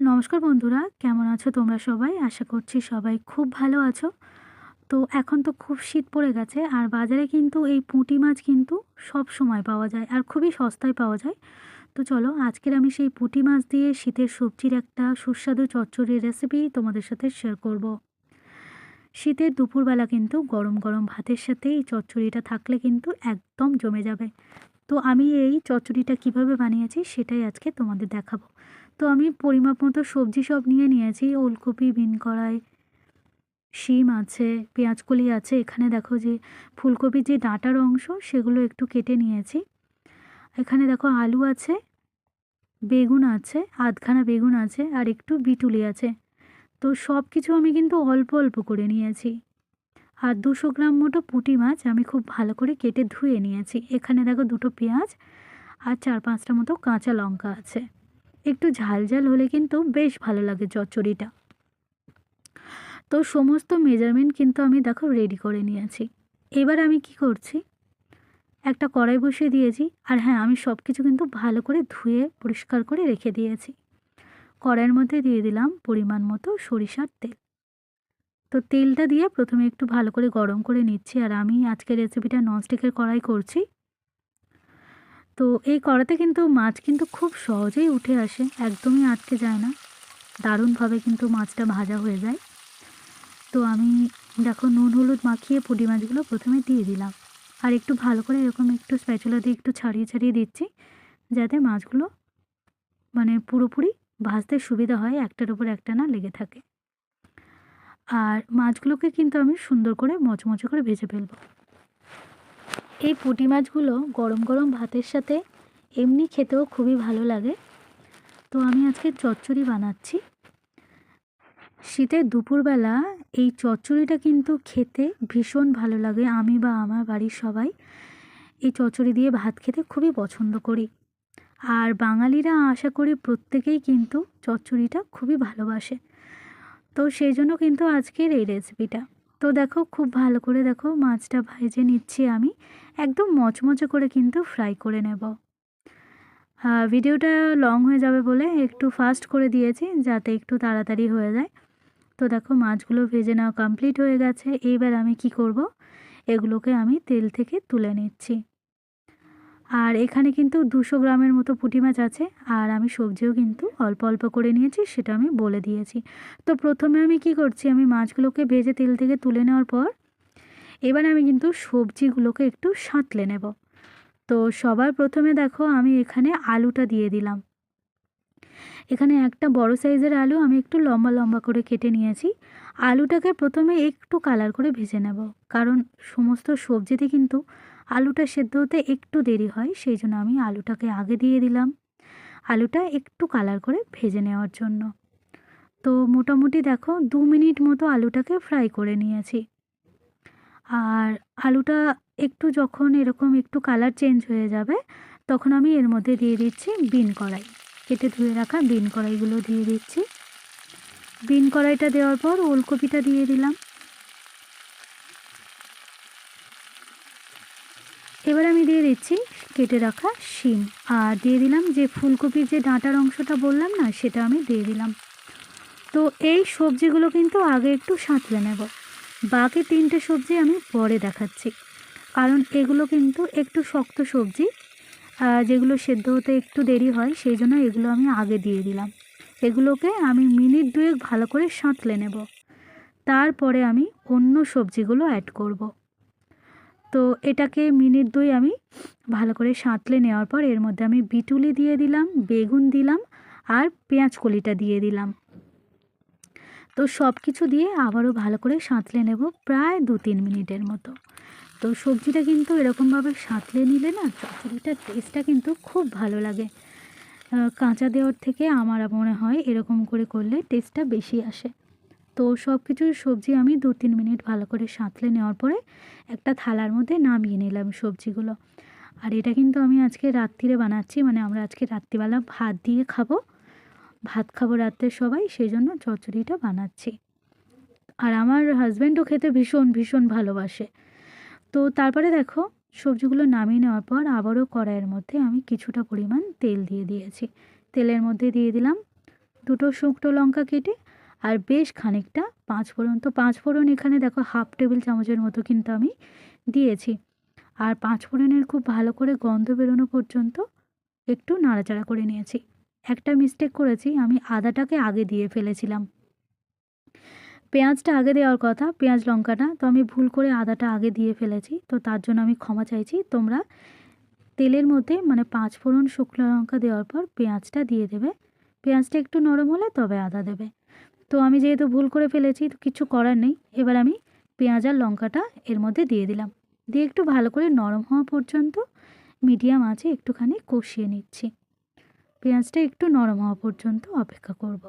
নমস্কার বন্ধুরা, কেমন আছো তোমরা সবাই? আশা করছি সবাই খুব ভালো আছো। তো এখন তো খুব শীত পড়ে গেছে, আর বাজারে কিন্তু এই পুঁটি মাছ কিন্তু সব সময় পাওয়া যায়, আর খুবই সস্তায় পাওয়া যায়। তো চলো, আজকের আমি সেই পুঁটি মাছ দিয়ে শীতের সবজির একটা সুস্বাদু চচ্চড়ির রেসিপি তোমাদের সাথে শেয়ার করব। শীতের দুপুরবেলা কিন্তু গরম গরম ভাতের সাথে এই চচ্চড়িটা থাকলে কিন্তু একদম জমে যাবে। তো আমি এই চচ্চড়িটা কীভাবে বানিয়েছি সেটাই আজকে তোমাদের দেখাবো। তো আমি পরিমাপ মতো সবজি সব নিয়ে নিয়েছি। ওলকপি বিন কড়াই শিম আছে, পেঁয়াজকলি আছে। এখানে দেখো যে ফুলকপির যে ডাঁটার অংশ, সেগুলো একটু কেটে নিয়েছি। এখানে দেখো আলু আছে, বেগুন আছে, আধখানা বেগুন আছে আর একটু বিটুলি আছে। তো সব কিছু আমি কিন্তু অল্প অল্প করে নিয়েছি। আর দুশো গ্রাম মতো পুঁটি মাছ আমি খুব ভালো করে কেটে ধুয়ে নিয়েছি। এখানে দেখো দুটো পেঁয়াজ আর চার পাঁচটা মতো কাঁচা লঙ্কা আছে। একটু ঝাল ঝাল হলে কিন্তু বেশ ভালো লাগে চচ্চড়িটা। তো সমস্ত মেজারমেন্ট কিন্তু আমি দেখো রেডি করে নিয়েছি। এবার আমি কি করছি? একটা কড়াই বসিয়ে দিয়েছি আর হ্যাঁ আমি সব কিছু কিন্তু ভালো করে ধুয়ে পরিষ্কার করে রেখে দিয়েছি। কড়াইয়ের মধ্যে দিয়ে দিলাম পরিমাণ মতো সরিষার তেল। তো তেলটা দিয়ে প্রথমে একটু ভালো করে গরম করে নিচ্ছি আর আমি আজকের রেসিপিটা ননস্টিকের কড়াই করছি। তো এই কড়াতে কিন্তু মাছ কিন্তু খুব সহজেই উঠে আসে, একদমই আটকে যায় না। দারুণভাবে কিন্তু মাছটা ভাজা হয়ে যায়। তো আমি দেখো নুন, হলুদ মাখিয়ে পুঁটি মাছগুলো প্রথমে দিয়ে দিলাম। আর একটু ভালো করে এরকম একটু স্প্যাচুলা দিয়ে একটু ছাড়িয়ে ছাড়িয়ে দিচ্ছি, যাতে মাছগুলো মানে পুরোপুরি ভাজতে সুবিধা হয়, একটার উপর একটা না লেগে থাকে। আর মাছগুলোকে কিন্তু আমি সুন্দর করে মচমচে করে ভেজে ফেলব। এই পুঁটি মাছগুলো গরম গরম ভাতের সাথে এমনি খেতেও খুবই ভালো লাগে। তো আমি আজকে চচ্চড়ি বানাচ্ছি। শীতের দুপুরবেলা এই চচ্চড়িটা কিন্তু খেতে ভীষণ ভালো লাগে, আমি বা আমার বাড়ির সবাই। এই চচ্চড়ি দিয়ে ভাত খেতে খুবই পছন্দ করি। আর বাঙালিরা আশা করি প্রত্যেকেই কিন্তু চচ্চড়িটা খুবই ভালোবাসে। তো সেই জন্য কিন্তু আজকের এই রেসিপিটা তো দেখো, খুব ভালো করে দেখো মাছটা ভেজে নিচ্ছি আমি। একদম মচমচে করে কিন্তু ফ্রাই করে নেব। ভিডিওটা লং হয়ে যাবে বলে একটু ফাস্ট করে দিয়েছি যাতে একটু তাড়াতাড়ি হয়ে যায়। তো দেখো, মাছগুলো ভেজে নেওয়া কমপ্লিট হয়ে গেছে। এইবার আমি কি করব? এগুলোকে আমি তেল থেকে তুলে নিচ্ছি। আর এখানে কিন্তু দুশো গ্রামের মতো পুঁটি মাছ আছে, আর আমি সবজিও কিন্তু অল্প অল্প করে নিয়েছি, সেটা আমি বলে দিয়েছি। তো প্রথমে আমি কি করছি, আমি মাছগুলোকে ভেজে তেল থেকে তুলে নেওয়ার পর এবার আমি কিন্তু সবজিগুলোকে একটু সাঁতলে নেব। তো সবার প্রথমে দেখো, আমি এখানে আলুটা দিয়ে দিলাম। এখানে একটা বড় সাইজের আলু আমি একটু লম্বা লম্বা করে কেটে নিয়েছি। আলুটাকে প্রথমে একটু কালার করে ভেজে নেব, কারণ সমস্ত সবজিতে কিন্তু আলুটা সেদ্ধ হতে একটু দেরি হয়, সেই জন্য আমি আলুটাকে আগে দিয়ে দিলাম। আলুটা একটু কালার করে ভেজে নেওয়ার জন্য। তো মোটামুটি দেখো, দু মিনিট মতো আলুটাকে ফ্রাই করে নিয়েছি। আর আলুটা একটু যখন এরকম একটু কালার চেঞ্জ হয়ে যাবে, তখন আমি এর মধ্যে দিয়ে দিচ্ছি বিন কড়াই। কেটে ধুয়ে রাখা বিন কড়াইগুলো দিয়ে দিচ্ছি। বিন কড়াইটা দেওয়ার পর ওলকপিটা দিয়ে দিলাম। এবার আমি দিয়ে দিচ্ছি কেটে রাখা শিম। আর দিয়ে দিলাম যে ফুলকপির যে ডাঁটার অংশটা বললাম না, সেটা আমি দিয়ে দিলাম। তো এই সবজিগুলো কিন্তু আগে একটু সাঁতলে নেব। বাকি তিনটে সবজি আমি পরে দেখাচ্ছি। কারণ এগুলো কিন্তু একটু শক্ত সবজি যেগুলো সেদ্ধ হতে একটু দেরি হয়, সেই জন্য এগুলো আমি আগে দিয়ে দিলাম। এগুলোকে আমি মিনিট দুয়েক ভালো করে সাঁতলে নেব। তারপরে আমি অন্য সবজিগুলো অ্যাড করব। তো এটাকে মিনিট দুই আমি ভালো করে সাঁতলে নেওয়ার পর এর মধ্যে আমি বিটুলি দিয়ে দিলাম, বেগুন দিলাম আর পেঁয়াজ কলিটা দিয়ে দিলাম। তো সব কিছু দিয়ে আবারও ভালো করে সাঁতলে নেব প্রায় দু তিন মিনিটের মতো। তো সবজিটা কিন্তু এরকমভাবে সাঁতলে নিলে না চচ্চড়িটার টেস্টটা কিন্তু খুব ভালো লাগে। কাঁচা দেওয়ার থেকে আমার মনে হয় এরকম করে করলে টেস্টটা বেশি আসে। তো সব কিছু সবজি আমি দু তিন মিনিট ভালো করে সাঁতলে নেওয়ার পরে একটা থালার মধ্যে নামিয়ে নিলাম সবজিগুলো। আর এটা কিন্তু আমি আজকে রাত্রিরে বানাচ্ছি মানে আমরা আজকে রাত্রিবেলা ভাত দিয়ে খাব। ভাত খাব রাত্রে সবাই সেই জন্য চচ্চড়িটা বানাচ্ছি। আর আমার হাজব্যান্ডও খেতে ভীষণ ভীষণ ভালোবাসে। তো তারপরে দেখো, সবজিগুলো নামিয়ে নেওয়ার পর আবারও কড়াইয়ের মধ্যে আমি কিছুটা পরিমাণ তেল দিয়ে দিয়েছি। তেলের মধ্যে দিয়ে দিলাম দুটো শুকনো লঙ্কা কেটে আর বেশ খানিকটা পাঁচ ফোড়ন। তো পাঁচ ফোড়ন এখানে দেখো হাফ টেবিল চামচের মতো কিন্তু আমি দিয়েছি। আর পাঁচ ফোড়নের খুব ভালো করে গন্ধ বেরোনো পর্যন্ত একটু নাড়াচাড়া করে নিয়েছি। একটা মিস্টেক করেছি, আমি আদাটাকে আগে দিয়ে ফেলেছিলাম। পেঁয়াজটা আগে দেওয়ার কথা, পেঁয়াজ, লঙ্কাটা। তো আমি ভুল করে আদাটা আগে দিয়ে ফেলেছি, তো তার জন্য আমি ক্ষমা চাইছি। তোমরা তেলের মধ্যে মানে পাঁচ ফোড়ন শুকনো লঙ্কা দেওয়ার পর পেঁয়াজটা দিয়ে দেবে। পেঁয়াজটা একটু নরম হলে তবে আদা দেবে। তো আমি যেহেতু ভুল করে ফেলেছি, তো কিছু করার নেই। এবার আমি পেঁয়াজ আর লঙ্কাটা এর মধ্যে দিয়ে দিলাম। দিয়ে একটু ভালো করে নরম হওয়া পর্যন্ত মিডিয়াম আছে একটুখানি কষিয়ে নিচ্ছি। পেঁয়াজটা একটু নরম হওয়া পর্যন্ত অপেক্ষা করব।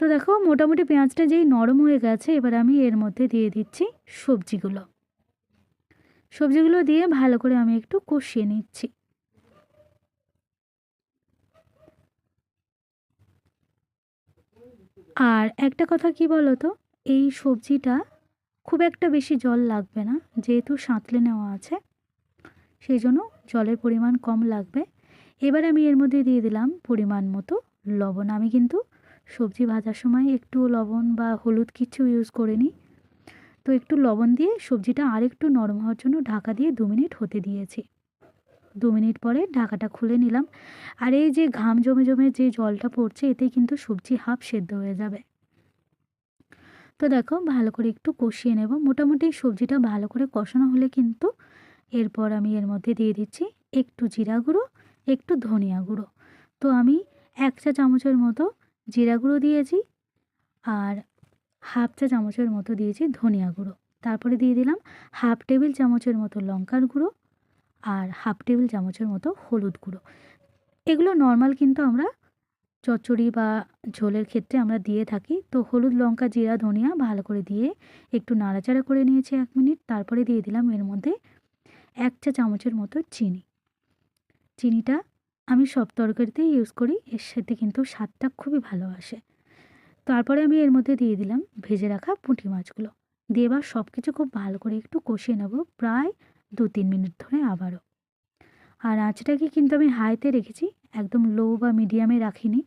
তো দেখো, মোটামুটি পেঁয়াজটা যেই নরম হয়ে গেছে, এবার আমি এর মধ্যে দিয়ে দিচ্ছি সবজিগুলো। সবজিগুলো দিয়ে ভালো করে আমি একটু কষিয়ে নিচ্ছি। আর একটা কথা কি বলো তো এই সবজিটা খুব একটা বেশি জল লাগবে না, যেহেতু সাঁতলে নেওয়া আছে, সেই জন্য জলের পরিমাণ কম লাগবে। এবার আমি এর মধ্যে দিয়ে দিলাম পরিমাণ মতো লবণ। আমি কিন্তু সবজি ভাজার সময় একটু লবণ বা হলুদ কিছু ইউজ করিনি তো একটু লবণ দিয়ে সবজিটা আরেকটু নরম হওয়ার জন্য ঢাকা দিয়ে দু মিনিট হতে দিয়েছি। দু মিনিট পরে ঢাকাটা খুলে নিলাম। আর এই যে ঘাম জমে জমে যে জলটা পড়ছে এতে কিন্তু সবজি হাফ সেদ্ধ হয়ে যাবে। তো দেখো, ভালো করে একটু কষিয়ে নেব। মোটামুটি সবজিটা ভালো করে কষানো হলে কিন্তু এরপর আমি এর মধ্যে দিয়ে দিচ্ছি একটু জিরা গুঁড়ো, একটু ধনিয়া গুঁড়ো। তো আমি এক চা চামচের মতো জিরা গুঁড়ো দিয়েছি আর হাফ চা চামচের মতো দিয়েছি ধনিয়া গুঁড়ো। তারপরে দিয়ে দিলাম হাফ টেবিল চামচের মতো লঙ্কার গুঁড়ো আর হাফ টেবিল চামচের মতো হলুদ গুঁড়ো। এগুলো নর্মাল কিন্তু আমরা চচ্চড়ি বা ঝোলের ক্ষেত্রে আমরা দিয়ে থাকি। তো হলুদ, লঙ্কা, জিরা, ধনিয়া ভালো করে দিয়ে একটু নাড়াচাড়া করে নিয়েছি এক মিনিট। তারপরে দিয়ে দিলাম এর মধ্যে এক চা চামচের মতো চিনি। চিনিটা আমি সব তরকারিতেই ইউজ করি, এর সাথে কিন্তু স্বাদটা খুবই ভালো আসে। তারপরে আমি এর মধ্যে দিয়ে দিলাম ভেজে রাখা পুঁটি মাছগুলো। দিয়ে এবার সব কিছু খুব ভালো করে একটু কষিয়ে নেব। প্রায় দু তিন মিনিট ধরে আবারও। আর আঁচটাকে কিন্তু আমি হাইতে রেখেছি, একদম লো বা মিডিয়ামে রাখিনি।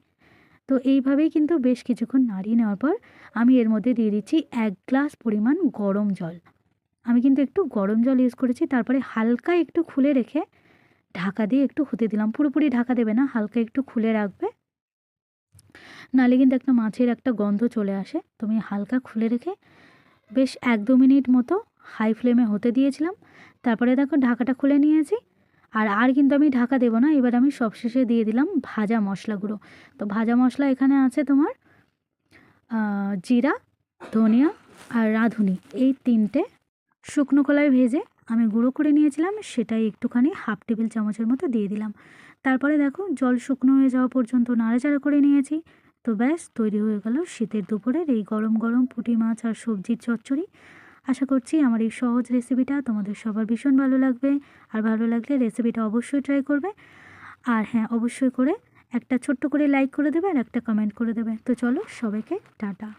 তো এইভাবেই কিন্তু বেশ কিছুক্ষণ নাড়িয়ে নেওয়ার পর আমি এর মধ্যে দিয়ে দিচ্ছি এক গ্লাস পরিমাণ গরম জল। আমি কিন্তু একটু গরম জল ইউজ করেছি, তারপরে হালকা একটু খুলে রেখে ঢাকা দিয়ে একটু হতে দিলাম। পুরোপুরি ঢাকা দেবে না, হালকা একটু খুলে রাখবে। নালে কিন্তু একটা মাছের একটা গন্ধ চলে আসে। তুমি হালকা খুলে রেখে বেশ এক দু মিনিট মতো হাই ফ্লেমে হতে দিয়েছিলাম। তারপরে দেখো ঢাকাটা খুলে নিয়েছি। আর আর কিন্তু আমি ঢাকা দেবো না, এবার আমি সবশেষে দিয়ে দিলাম ভাজা মশলাগুলো তো ভাজা মশলা এখানে আছে তোমার জিরা, ধনিয়া আর রাঁধুনি। এই তিনটে শুকনো কলায় ভেজে আমি গুঁড়ো করে নিয়েছিলাম, সেটাই একটুখানি হাফ টেবিল চামচের মতো দিয়ে দিলাম। তারপরে দেখো জল শুকনো হয়ে যাওয়া পর্যন্ত নাড়াচাড়া করে নিয়েছি। তো ব্যাস, তৈরি হয়ে গেল শীতের দুপুরের এই গরম গরম পুঁটি মাছ আর সবজির চচ্চড়ি। আশা করছি আমার এই সহজ রেসিপিটা তোমাদের সবার ভীষণ ভালো লাগবে। আর ভালো লাগলে রেসিপিটা অবশ্যই ট্রাই করবে। আর হ্যাঁ অবশ্যই করে একটা ছোট্ট করে লাইক করে দেবে আর একটা কমেন্ট করে দেবে। তো চলো সবাইকে টাটা।